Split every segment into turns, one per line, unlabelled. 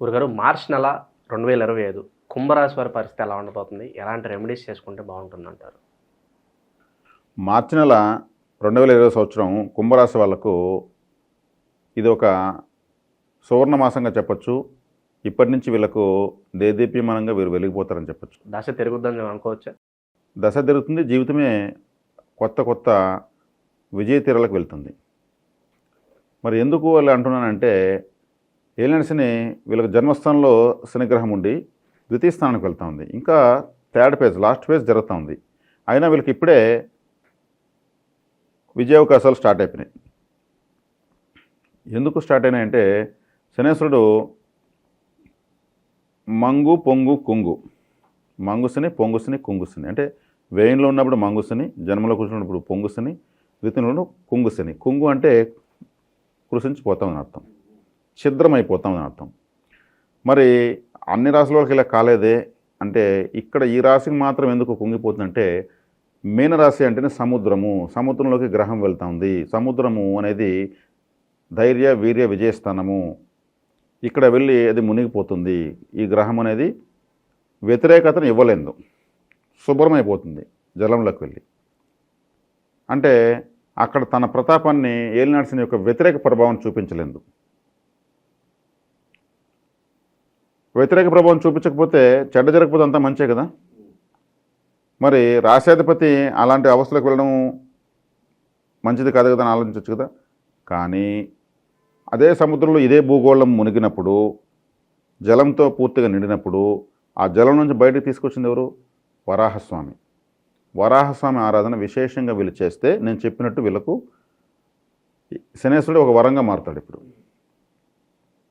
గురుగారు మార్చి నెల రెండు వేల ఇరవై ఐదు కుంభరాశి వారి పరిస్థితి ఎలా ఉండబోతుంది? ఎలాంటి రెమెడీస్ చేసుకుంటే బాగుంటుంది అంటారు
మార్చి నెల రెండు వేల ఇరవై సంవత్సరం కుంభరాశి వాళ్ళకు ఇది ఒక సువర్ణ మాసంగా చెప్పొచ్చు. ఇప్పటి నుంచి వీళ్ళకు దేదీప్యమానంగా వీరు వెలిగిపోతారని చెప్పొచ్చు.
దశ తిరుగుద్దని అనుకోవచ్చా?
దశ తిరుగుతుంది. జీవితమే కొత్త కొత్త విజయ తీరాలకు వెళ్తుంది. మరి ఎందుకు వాళ్ళు అంటున్నానంటే ఏలియన్ శని వీళ్ళకి జన్మస్థానంలో శనిగ్రహం ఉండి ద్వితీయ స్థానానికి వెళ్తా ఉంది. ఇంకా థర్డ్ పేజ్ లాస్ట్ పేజ్ జరుగుతూ ఉంది. అయినా వీళ్ళకి ఇప్పుడే విజయావకాశాలు స్టార్ట్ అయిపోయినాయి. ఎందుకు స్టార్ట్ అయినాయంటే శనేశ్వరుడు మంగు పొంగు కుంగు. మంగుసుని పొంగుసుని కుంగుసుని అంటే వేయంలో ఉన్నప్పుడు మంగుసుని జన్మలో కూర్చున్నప్పుడు పొంగుసుని ద్వితీయంలో కుంగుసని కుంగు అంటే కృషించిపోతామని అర్థం. ఛిద్రమైపోతామని అర్థం. మరి అన్ని రాశుల వాళ్ళకి ఇలా కాలేదే? అంటే ఇక్కడ ఈ రాశికి మాత్రం ఎందుకు కుంగిపోతుందంటే మీనరాశి అంటేనే సముద్రము సముద్రంలోకి గ్రహం వెళ్తా ఉంది సముద్రము అనేది ధైర్య వీర్య విజయస్థానము. ఇక్కడ వెళ్ళి అది మునిగిపోతుంది. ఈ గ్రహం అనేది వ్యతిరేకతను ఇవ్వలేదు. శుభ్రమైపోతుంది జలంలోకి వెళ్ళి. అంటే అక్కడ తన ప్రతాపాన్ని ఏలినాడ్సిన యొక్క వ్యతిరేక ప్రభావం చూపించలేదు. వ్యతిరేక ప్రభావం చూపించకపోతే చెడ్డ జరగకపోతే అంతా మంచే కదా? మరి రాష్ట్రాధిపతి అలాంటి అవస్థలకు వెళ్ళడం మంచిది కాదు కదా అని ఆలోచించవచ్చు కదా? కానీ అదే సముద్రంలో ఇదే భూగోళం మునిగినప్పుడు జలంతో పూర్తిగా నిండినప్పుడు ఆ జలం నుంచి బయటకు తీసుకొచ్చింది ఎవరు? వరాహస్వామి. వరాహస్వామి ఆరాధన విశేషంగా వీళ్ళు చేస్తే నేను చెప్పినట్టు వీళ్ళకు శనేశ్వరుడు ఒక వరంగా మారుతాడు ఇప్పుడు.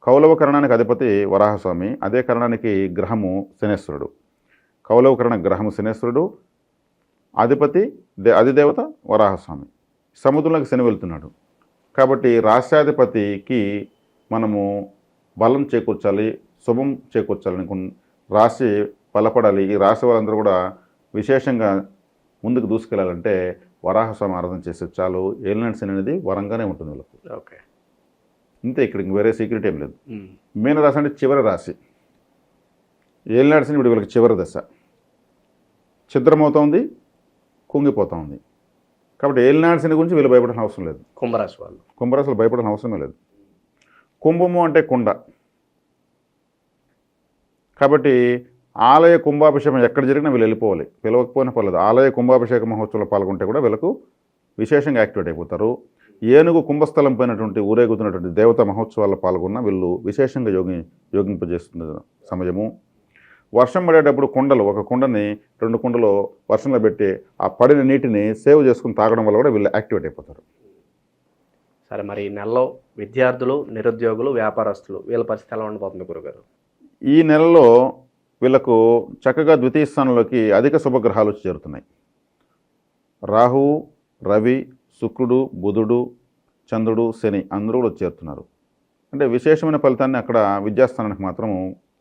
కౌలవ కరణానికి అధిపతి వరాహస్వామి అదే కరణానికి గ్రహము శనేశ్వరుడు. కౌలవ కరణ గ్రహము శనేశ్వరుడు అధిపతి దే అధిదేవత వరాహస్వామి. సముద్రంలోకి శని వెళ్తున్నాడు. కాబట్టి రాష్ట్రాధిపతికి మనము బలం చేకూర్చాలి శుభం చేకూర్చాలని రాశి బలపడాలి. ఈ రాశి వాళ్ళందరూ కూడా విశేషంగా ముందుకు దూసుకెళ్ళాలంటే వరాహస్వామి ఆరాధన చేస్తే చాలు. ఏలినాడు శని అనేది వరంగానే ఉంటుంది వీళ్ళకు.
ఓకే.
ఇంతే ఇక్కడ ఇంక వేరే సీక్రెట్ ఏం లేదు. మీన రాశి అంటే చివరి రాశి. ఏలినాడు శని ఇప్పుడు వీళ్ళకి చివరి దశ. ఛిద్రమవుతోంది కుంగిపోతూ ఉంది. కాబట్టి ఏలినాడు శని గురించి వీళ్ళు భయపడాల్సిన అవసరం లేదు.
కుంభరాశి వాళ్ళు.
కుంభరాశులు భయపడాల్సిన అవసరమే లేదు. కుంభము అంటే కుండ. కాబట్టి ఆలయ కుంభాభిషేకం ఎక్కడ జరిగినా వీళ్ళు వెళ్ళిపోవాలి. పిలవకపోయినా పర్లేదు. ఆలయ కుంభాభిషేక మహోత్సవంలో పాల్గొంటే కూడా వీళ్ళకు విశేషంగా యాక్టివేట్ అయిపోతారు. ఏనుగు కుంభస్థలం పోయినటువంటి ఊరేగుతున్నటువంటి దేవతా మహోత్సవాల్లో పాల్గొన్న వీళ్ళు విశేషంగా యోగి యోగింపజేస్తుంది సమయము. వర్షం పడేటప్పుడు కుండలు ఒక కుండని రెండు కుండలు వర్షంలో పెట్టి ఆ పడిన నీటిని సేవ్ చేసుకుని తాగడం వల్ల కూడా వీళ్ళు యాక్టివేట్ అయిపోతారు.
సరే మరి ఈ నెలలో విద్యార్థులు నిరుద్యోగులు వ్యాపారస్తులు వీళ్ళ పరిస్థితి ఎలా ఉండబోతుంది గురుగారు?
ఈ నెలలో వీళ్ళకు చక్కగా ద్వితీయ స్థానంలోకి అధిక శుభగ్రహాలు చేరుతున్నాయి రాహువు రవి శుక్రుడు బుధుడు చంద్రుడు శని అందరూ కూడా చేరుతున్నారు. అంటే విశేషమైన ఫలితాన్ని అక్కడ విద్యాస్థానానికి మాత్రం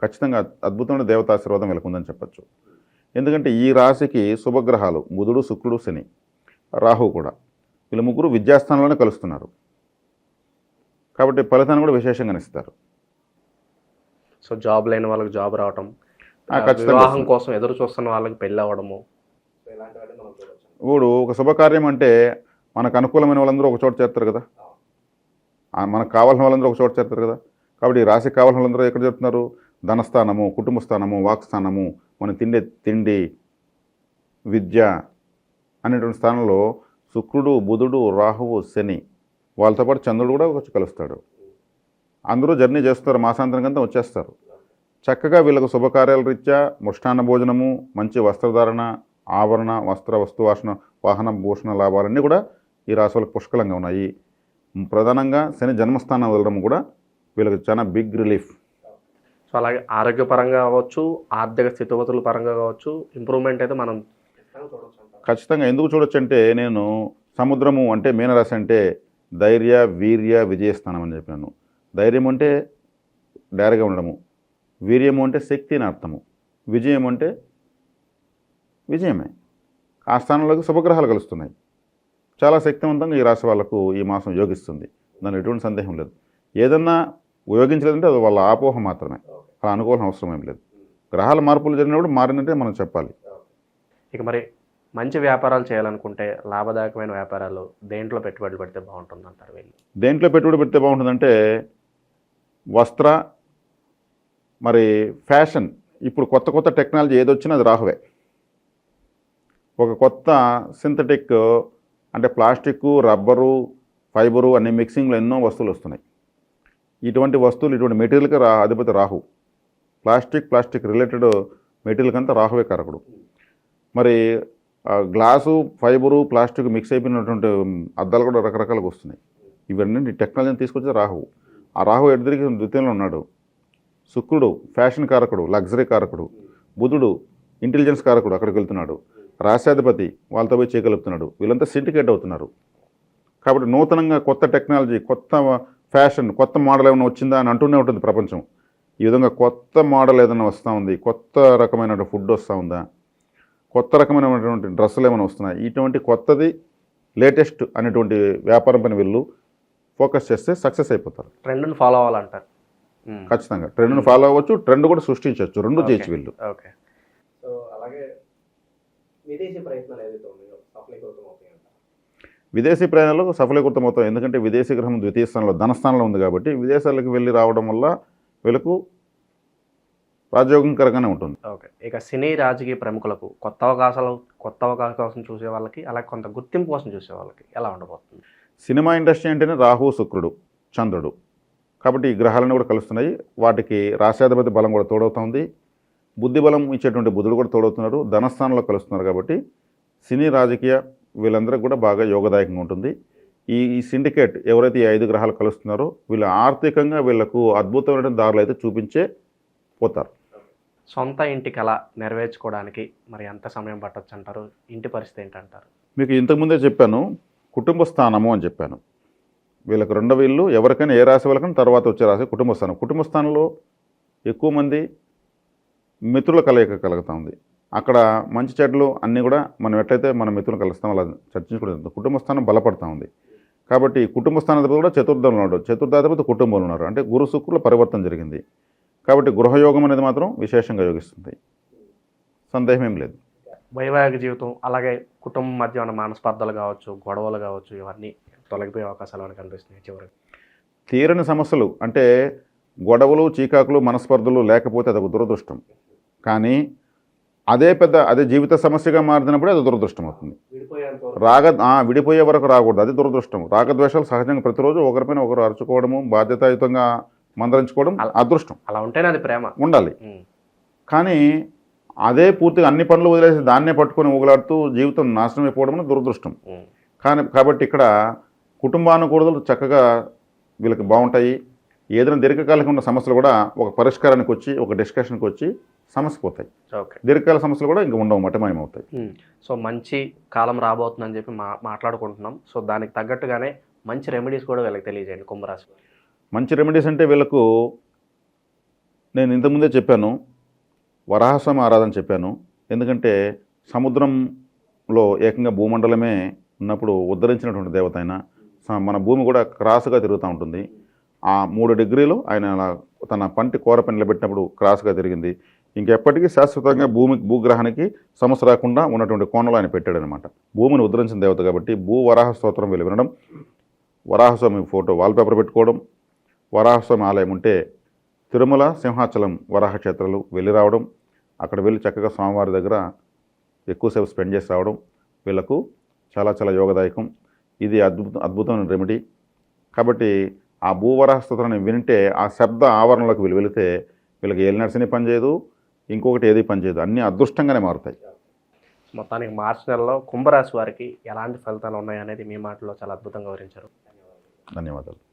ఖచ్చితంగా అద్భుతమైన దేవతాశీర్వాదం వీళ్ళకుందని చెప్పచ్చు. ఎందుకంటే ఈ రాశికి శుభగ్రహాలు బుధుడు శుక్రుడు శని రాహువు కూడా వీళ్ళ ముగ్గురు విద్యాస్థానంలోనే కలుస్తున్నారు. కాబట్టి ఫలితాన్ని కూడా విశేషంగా ఇస్తారు
సో జాబ్ లేని వాళ్ళకి జాబ్ రావటం వివాహం. కోసం ఎదురు చూస్తున్న వాళ్ళకి పెళ్ళి అవ్వడము. ఇలాంటివన్నీ మనం చూడొచ్చు.
ఇప్పుడు ఒక శుభకార్యం అంటే మనకు అనుకూలమైన వాళ్ళందరూ ఒక చోట చేస్తారు కదా. మనకు కావాల్సిన వాళ్ళందరూ ఒక చోట చేస్తారు కదా. కాబట్టి ఈ రాశికి కావాల్సిన వాళ్ళందరూ ఎక్కడ చెప్తున్నారు ధనస్థానము కుటుంబ స్థానము వాక్స్థానము మన తిండే తిండి విద్య అనేటువంటి స్థానంలో శుక్రుడు బుధుడు రాహువు శని వాళ్ళతో పాటు చంద్రుడు కూడా వచ్చి కలుస్తాడు. అందరూ జర్నీ చేస్తారు మాసాంతరం కంతా వచ్చేస్తారు. చక్కగా వీళ్ళకు శుభకార్యాల రీత్యా ముష్టాన్న భోజనము మంచి వస్త్రధారణ ఆవరణ వస్త్ర వస్తువాసన వాహన భూషణ లాభాలన్నీ కూడా ఈ రాశి వాళ్ళకి పుష్కలంగా ఉన్నాయి. ప్రధానంగా శని జన్మస్థానం వెళ్ళడం కూడా వీళ్ళకి చాలా బిగ్ రిలీఫ్
సో అలాగే ఆరోగ్యపరంగా కావచ్చు ఆర్థిక స్థితిగతుల పరంగా కావచ్చు ఇంప్రూవ్మెంట్ అయితే మనం
ఖచ్చితంగా ఎందుకు చూడొచ్చు అంటే నేను సముద్రము అంటే మీనరాశి అంటే ధైర్య వీర్య విజయస్థానం అని చెప్పాను. ధైర్యం అంటే డైరెక్ట్గా ఉండడము. వీర్యము అంటే శక్తి అని అర్థము. విజయం అంటే విజయమే. ఆ స్థానంలోకి శుభగ్రహాలు కలుస్తున్నాయి. చాలా శక్తివంతంగా ఈ రాశి వాళ్ళకు ఈ మాసం యోగిస్తుంది. దాని ఎటువంటి సందేహం లేదు. ఏదన్నా యోగించలేదంటే అది వాళ్ళ ఆపోహ మాత్రమే. అలా అనుకోవాల్సిన అవసరం ఏం లేదు. గ్రహాల మార్పులు జరిగినప్పుడు మారిందంటే మనం చెప్పాలి.
ఇక మరి మంచి వ్యాపారాలు చేయాలనుకుంటే లాభదాయకమైన వ్యాపారాలు దేంట్లో పెట్టుబడులు పెడితే బాగుంటుంది అంటారు వీళ్ళు?
దేంట్లో పెట్టుబడి పెడితే బాగుంటుందంటే వస్త్ర మరి ఫ్యాషన్. ఇప్పుడు కొత్త కొత్త టెక్నాలజీ ఏది వచ్చినా అది రాహువే. ఒక కొత్త సింథటిక్ అంటే ప్లాస్టిక్ రబ్బరు ఫైబరు అనే మిక్సింగ్లో ఎన్నో వస్తువులు వస్తున్నాయి. ఇటువంటి వస్తువులు ఇటువంటి మెటీరియల్కి రా అధిపతి Rahu. Plastic plastic related material అంతా రాహువే కారకుడు. మరి ఆ, గ్లాసు ఫైబరు ప్లాస్టిక్ మిక్స్ అయిపోయినటువంటి అద్దాలు కూడా రకరకాలుగా వస్తున్నాయి. ఇవన్నీ టెక్నాలజీని తీసుకొచ్చి రాహువు. ఆ రాహు ఎదురికి ద్వితీయంలో ఉన్నాడు? శుక్రుడు ఫ్యాషన్ కారకుడు లగ్జరీ కారకుడు బుధుడు ఇంటెలిజెన్స్ కారకుడు అక్కడికి వెళ్తున్నాడు. రాశాధిపతి వాళ్ళతో పోయి చేయగలుగుతున్నాడు వీళ్ళంతా సిండికేట్ అవుతున్నారు. కాబట్టి నూతనంగా కొత్త టెక్నాలజీ కొత్త ఫ్యాషన్ కొత్త మోడల్ ఏమైనా వచ్చిందా అని అంటూనే ఉంటుంది ప్రపంచం. ఈ విధంగా కొత్త మోడల్ ఏదైనా వస్తూ ఉంది కొత్త రకమైన ఫుడ్ వస్తూ ఉందా కొత్త రకమైనటువంటి డ్రెస్సులు ఏమైనా వస్తున్నాయి ఇటువంటి కొత్తది లేటెస్ట్ అనేటువంటి వ్యాపారం పైన వీళ్ళు ఫోకస్ చేస్తే సక్సెస్ అయిపోతారు.
ట్రెండ్ని ఫాలో అవ్వాలంటారు.
ఖచ్చితంగా. ట్రెండ్ను ఫాలో అవ్వచ్చు ట్రెండ్ కూడా సృష్టించవచ్చు రెండు చేయొచ్చు వీళ్ళు.
ఓకే. విదేశీ ప్రయత్నాలు ఏదైతే ఉన్నాయో సఫలీకృతం అవుతాయి
విదేశీ ప్రయాణాలు సఫలీకృతం అవుతాయి ఎందుకంటే విదేశీ గ్రహం ద్వితీయ స్థానంలో ధనస్థానంలో ఉంది కాబట్టి విదేశాలకు వెళ్ళి రావడం వల్ల వీళ్ళకు రాజయోగంకరంగానే ఉంటుంది.
ఓకే. ఇక సినీ రాజకీయ ప్రముఖులకు కొత్త అవకాశాలు కొత్త అవకాశం కోసం చూసే వాళ్ళకి అలాగే కొంత గుర్తింపు కోసం చూసే వాళ్ళకి ఎలా ఉండబోతుంది?
సినిమా ఇండస్ట్రీ అంటేనే రాహు శుక్రుడు చంద్రుడు. కాబట్టి ఈ గ్రహాలన్నీ కూడా కలుస్తున్నాయి. వాటికి రాశాధిపతి బలం కూడా తోడవుతుంది. బుద్ధి బలం ఇచ్చేటువంటి బుధుడు కూడా తోడవుతున్నారు ధనస్థానంలో కలుస్తున్నారు కాబట్టి సినీ రాజకీయ వీళ్ళందరికీ కూడా బాగా యోగదాయకంగా ఉంటుంది. ఈ ఈ సిండికేట్ ఎవరైతే ఈ ఐదు గ్రహాలు కలుస్తున్నారో వీళ్ళు ఆర్థికంగా వీళ్ళకు అద్భుతమైన దారులు అయితే చూపించే పోతారు.
సొంత ఇంటి కళ నెరవేర్చుకోవడానికి మరి ఎంత సమయం పట్టొచ్చు అంటారు? ఇంటి పరిస్థితి ఏంటంటారు?
మీకు ఇంతకుముందే చెప్పాను కుటుంబ స్థానము అని చెప్పాను. వీళ్ళకి రెండవ ఇల్లు ఎవరికైనా ఏ రాశి వాళ్ళకైనా తర్వాత వచ్చే రాశి కుటుంబ స్థానం. కుటుంబ స్థానంలో ఎక్కువ మంది మిత్రుల కలయిక కలుగుతూ ఉంది అక్కడ మంచి చెడ్లు అన్నీ కూడా మనం ఎట్లయితే మన మిత్రులు కలుస్తాం అలా చర్చించుకోవడం. కుటుంబ స్థానం బలపడతా ఉంది కాబట్టి కుటుంబ స్థానాధిపతి కూడా చతుర్థంలో ఉన్నాడు చతుర్థాధిపతి కుటుంబంలో ఉన్నారు. అంటే గురు శుక్రుల పరివర్తన జరిగింది. కాబట్టి గృహయోగం అనేది మాత్రం విశేషంగా యోగిస్తుంది. సందేహం ఏం లేదు.
వైవాహిక జీవితం అలాగే కుటుంబం మధ్య ఉన్న మనస్పర్ధలు కావచ్చు గొడవలు కావచ్చు ఇవన్నీ తొలగిపోయే అవకాశాలు మనకు కనిపిస్తున్నాయి చివరికి.
తీరని సమస్యలు అంటే గొడవలు చీకాకులు మనస్పర్ధలు లేకపోతే అదొక దురదృష్టం. కానీ అదే పెద్ద అదే జీవిత సమస్యగా మారినప్పుడు అది దురదృష్టం అవుతుంది రాగ ఆ, విడిపోయే వరకు రాకూడదు. అది దురదృష్టం రాగద్వేషాలు సహజంగా ప్రతిరోజు ఒకరిపైన ఒకరు అరుచుకోవడము బాధ్యతాయుతంగా మందరించుకోవడం అదృష్టం.
అలా ఉంటేనే అది ప్రేమ.
ఉండాలి. కానీ అదే పూర్తిగా అన్ని పనులు వదిలేసి దాన్నే పట్టుకొని ఊగలాడుతూ జీవితం నాశనం అయిపోవడం దురదృష్టం. కానీ కాబట్టి ఇక్కడ కుటుంబానుకూలతలు చక్కగా వీళ్ళకి బాగుంటాయి. ఏదైనా దీర్ఘకాలిక ఉన్న సమస్యలు కూడా ఒక పరిష్కారానికి వచ్చి ఒక డిస్కషన్కి వచ్చి సమస్య పోతాయి.
ఓకే.
దీర్ఘకాల సమస్యలు కూడా ఇంకా ఉండవు మటమయమవుతాయి.
సో మంచి కాలం రాబోతుందని చెప్పి మా మాట్లాడుకుంటున్నాం. సో దానికి తగ్గట్టుగానే మంచి రెమెడీస్ కూడా వీళ్ళకి తెలియజేయండి కుంభరాశి.
మంచి రెమెడీస్ అంటే వీళ్ళకు నేను ఇంతకుముందే చెప్పాను వరాహస్వామి ఆరాధన చెప్పాను. ఎందుకంటే సముద్రంలో ఏకంగా భూమండలమే ఉన్నప్పుడు ఉద్ధరించినటువంటి దేవత ఆయన. స- మన భూమి కూడా క్రాస్గా తిరుగుతూ ఉంటుంది. ఆ మూడు డిగ్రీలు ఆయన తన పంటి కూరపై నిలబెట్టినప్పుడు క్రాస్గా తిరిగింది. ఇంకెప్పటికీ శాశ్వతంగా భూమి భూగ్రహానికి సమస్య రాకుండా ఉన్నటువంటి కోణంలో ఆయన పెట్టాడనమాట. భూమిని ఉద్ధరించిన దేవత కాబట్టి భూ వరాహ స్తోత్రం వీళ్ళు వినడం వరాహస్వామి ఫోటో వాల్పేపర్ పెట్టుకోవడం వరాహస్వామి ఆలయం ఉంటే తిరుమల సింహాచలం వరాహ క్షేత్రాలు వెళ్ళి రావడం అక్కడ వెళ్ళి చక్కగా స్వామివారి దగ్గర ఎక్కువసేపు స్పెండ్ చేసి రావడం వీళ్ళకు చాలా చాలా యోగదాయకం. ఇది అద్భుత అద్భుతమైన రెమెడీ. కాబట్టి ఆ భూవరాహ స్తోత్రాన్ని వింటే ఆ శబ్ద ఆవరణలోకి వీళ్ళు వెళితే వీళ్ళకి ఏలినర్సిని పనిచేయదు ఇంకొకటి ఏది పనిచేయదు. అన్నీ అదృష్టంగానే మారుతాయి.
మొత్తానికి మార్చి నెలలో కుంభరాశి వారికి ఎలాంటి ఫలితాలు ఉన్నాయనేది మీ మాటలో చాలా అద్భుతంగా వివరించారు.
ధన్యవాదాలు.